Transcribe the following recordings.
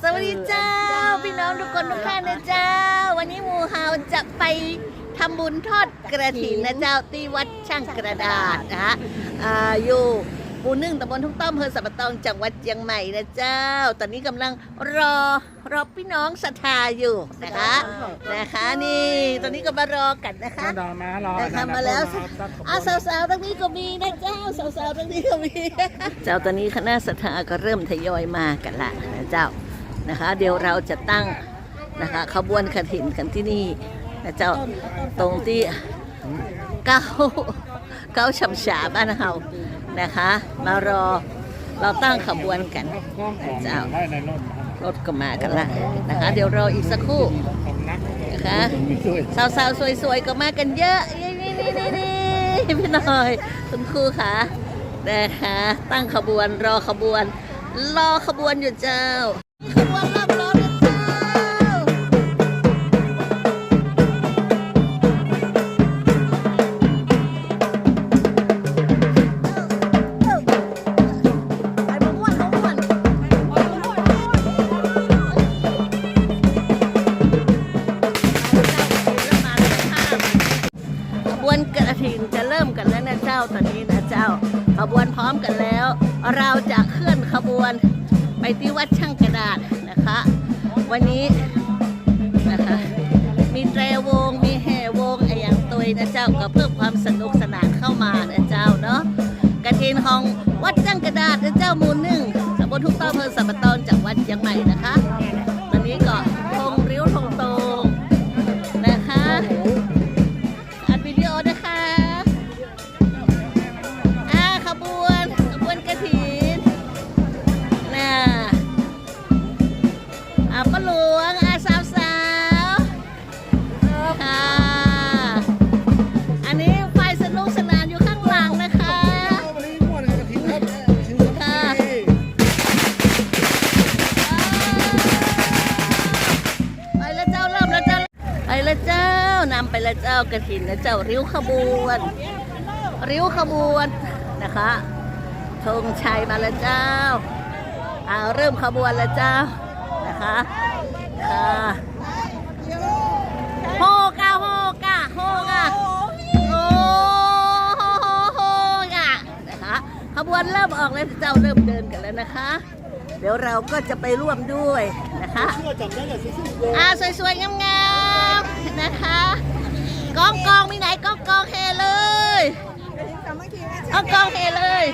สวัสดีเจ้า พี่น้องทุกคนทุกท่านนะเจ้า วันนี้หมูเฮาจะไปทำบุญทอดกระถินนะเจ้าที่วัดช่างกระดาษนะฮะอ่าอยู่หมู่หนึ่งตำบลทุ่งต้อมอำเภอสัปปะตองจังหวัดเชียงใหม่นะเจ้า ตอนนี้กำลังรอรอพี่น้องศรัทธาอยู่นะคะนะคะนี่ตอนนี้ก็มารอกันนะคะรอมารอนะคะมาแล้วอะสาวๆตรงนี้ก็มีนะเจ้าสาวๆตรงนี้ก็มีเจ้าตอนนี้คณะศรัทธาก็เริ่มทยอยมากันละนะเจ้า นะคะ เดี๋ยวเราจะตั้งนะคะขบวนกฐินกันที่นี่นะเจ้าตรงที่เก้าเก้าชำฉาบ้านเฮานะคะ มารอเราตั้งขบวนกันห้องของเจ้ารถก็มากันละนะคะ เดี๋ยวรออีกสักครู่นะคะมีช่วสาวๆสวยๆก็มากันเยอะนี่นี่นี่นี่นี่หน่อยคุณครูค่ะนะคะตั้งขบวนรอขบวน รอขบวนอยู่เจ้า ทินจะเริ่มกันแล้วนะเจ้าตอนนี้นะเจ้า ขบวนพร้อมกันแล้ว เราจะเคลื่อนขบวนไปที่วัดช่างกระดาษนะคะ วันนี้นะคะมีแตรวงมีแห่วงไอ้อย่างตัวยนะเจ้าก็เพื่อความสนุกสนานเข้ามานะเจ้าเนาะกระถินของวัดช่างกระดาษนะเจ้ามูลหนึ่งตำบลทุ่งต้ออำเภอสัปปตองจังหวัดเชียงใหม่นะคะ นำไปแล้วเจ้ากระถินแล้วเจ้าริ้วขบวน ริ้วขบวนนะคะธงชัยมาแล้วเจ้าอ่าเริ่มขบวนแล้วเจ้านะคะค่ะโฮกาโฮกาโฮกาโอ้โฮโฮโฮกานะคะขบวนเริ่มออกแล้วเจ้าเริ่มเดินกันแล้วนะคะ เดี๋ยวเราก็จะไปร่วมด้วยนะคะอจำได้เลยซิซิโอ่าสวยๆงามๆนะคะ กองกองมีไหนกองกองเฮเลยกองกองเฮเลย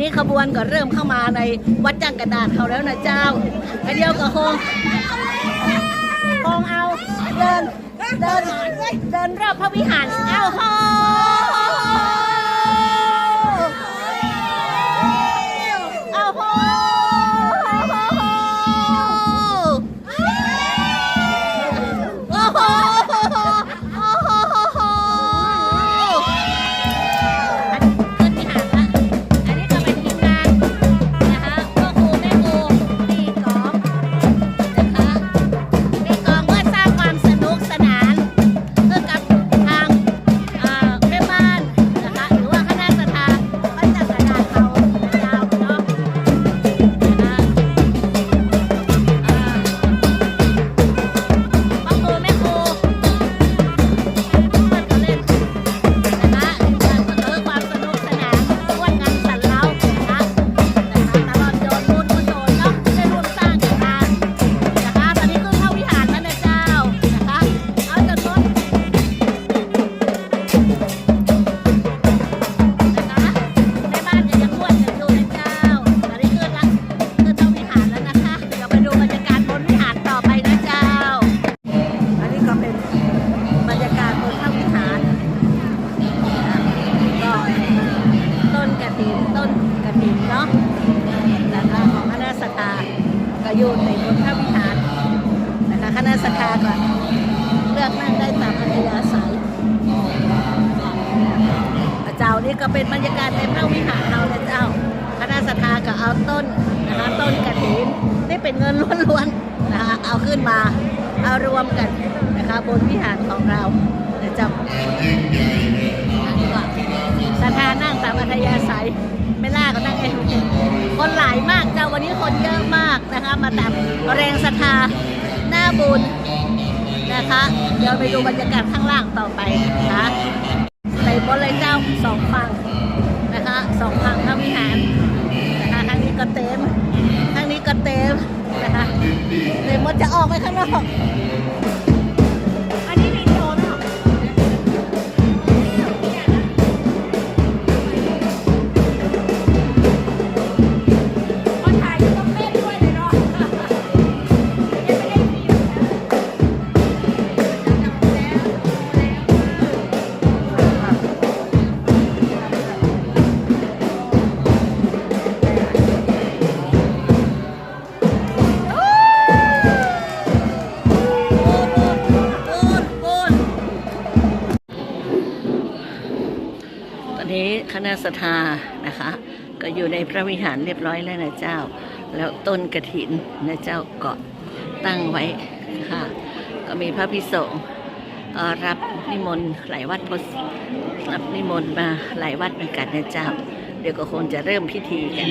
นี่ขบวนก็เริ่มเข้ามาในวัดจังกระดาษเขาแล้วนะเจ้าไอเดียวก็คงคงเอาเดินเดินเดินรอบพระวิหารเอาโหเต้นกระถินนี่เป็นเงินล้วนๆนะคะเอาขึ้นมาเอารวมกันนะคะบนวิหารของเราจะสถานั่งตามอัธยาศัยไม่ล่าก็นั่งเองคนหลายมากเจ้าวันนี้คนเยอะมากนะคะ มาตามแรงศรัทธาหน้าบุญนะคะ เดี๋ยวไปดูบรรยากาศข้างล่างต่อไปนะคะในบนเลยเจ้าสองฝั่งนะคะสองฝั่งพระวิหารนะคะทางนี้ก็เต็ม เลยมหมดจะออกไปข้างนอก นี้คณะสทานะคะ ก็อยู่ในพระวิหารเรียบร้อยแล้วนะเจ้า แล้วต้นกระถินนะเจ้าก็ตั้งไว้ค่ะ ก็มีพระพิสงฆ์รับนิมนต์หลายวัดพสรับนิมนต์มาหลายวัดเหมือนกันนะเจ้า เดี๋ยวก็คงจะเริ่มพิธีกัน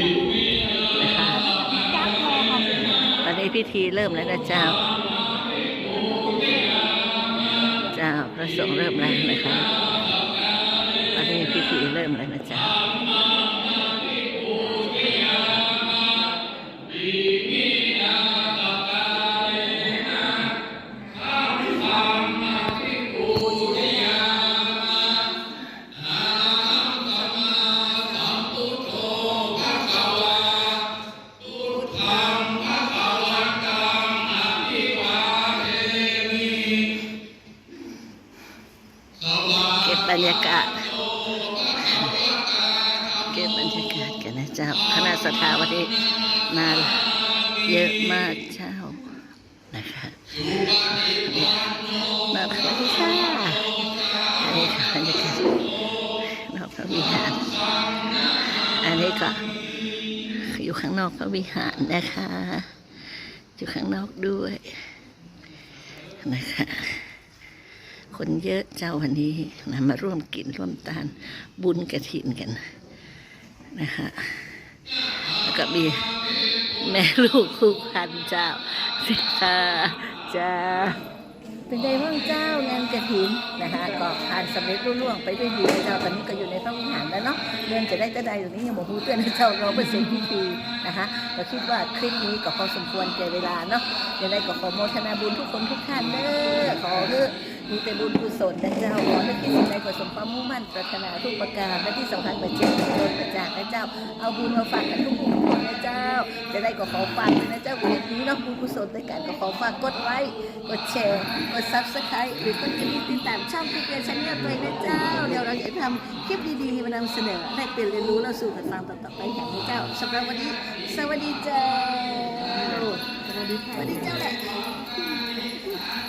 นะคะ ตอนนี้พิธีเริ่มแล้วนะเจ้าเจ้าพระสงฆ์เริ่มแล้วนะคะ มาเยอะมากเจ้านะคะมาพระวิชาอันนี้ค่ะบรรยากาศนอกพระวิหาร อันนี้ก็อยู่ข้างนอกพระวิหารนะคะ อยู่ข้างนอกด้วยนะคะ คนเยอะเจ้าวันนี้นะมาร่วมกินร่วมทานบุญกระถินกันนะคะแล้วก็มี แม่ลูกคู่พันเจ้าค่ะจ้าเป็นไงบ้างเจ้างานกระถินนะคะก็ผ่านสำเร็จรุ่ล่วงไปด้วยดีนะเจ้าตอนนี้ก็อยู่ในพระวิหารแล้วเนาะเดือนจะได้จะได้อยู่นี้ยังบอกฮูเตือนให้เจ้าเราเปอร์เซ็นต์พิธีนะคะเราคิดว่าคลิปนี้ก็พอสมควรแก่เวลาเนาะยังได้ก็ขอโมทนาบุญทุกคนทุกท่านเด้อขอเพื่อ มีแต่บุญกุศลนะเจ้าขอให้ที่สิ่งใดประสมความมุ่งมั่นปรารถนาทุกประการและที่สำคัญประเจ็บโดนประจากนะเจ้า เอาบุญมาฝากกันทุกคนนะเจ้า จะได้ก็ขอฝากนะเจ้าบุญนี้เนาะบุญกุศลด้วยกันก็ขอฝากกดไลค์กดแชร์กดซับสไครต์หรือกดกระดิ่งติดตามช่องพีเกียร์ชาแนลด้วยนะเจ้าเดี๋ยวเราจะทำคลิปดีๆมานำเสนอให้เป็นเรียนรู้เราสู่กันฟังต่อไปอย่างนี้เจ้าสำหรับวันนี้สวัสดีเจ้าสวัสดีค่ะวัสดีเจ้าแหละ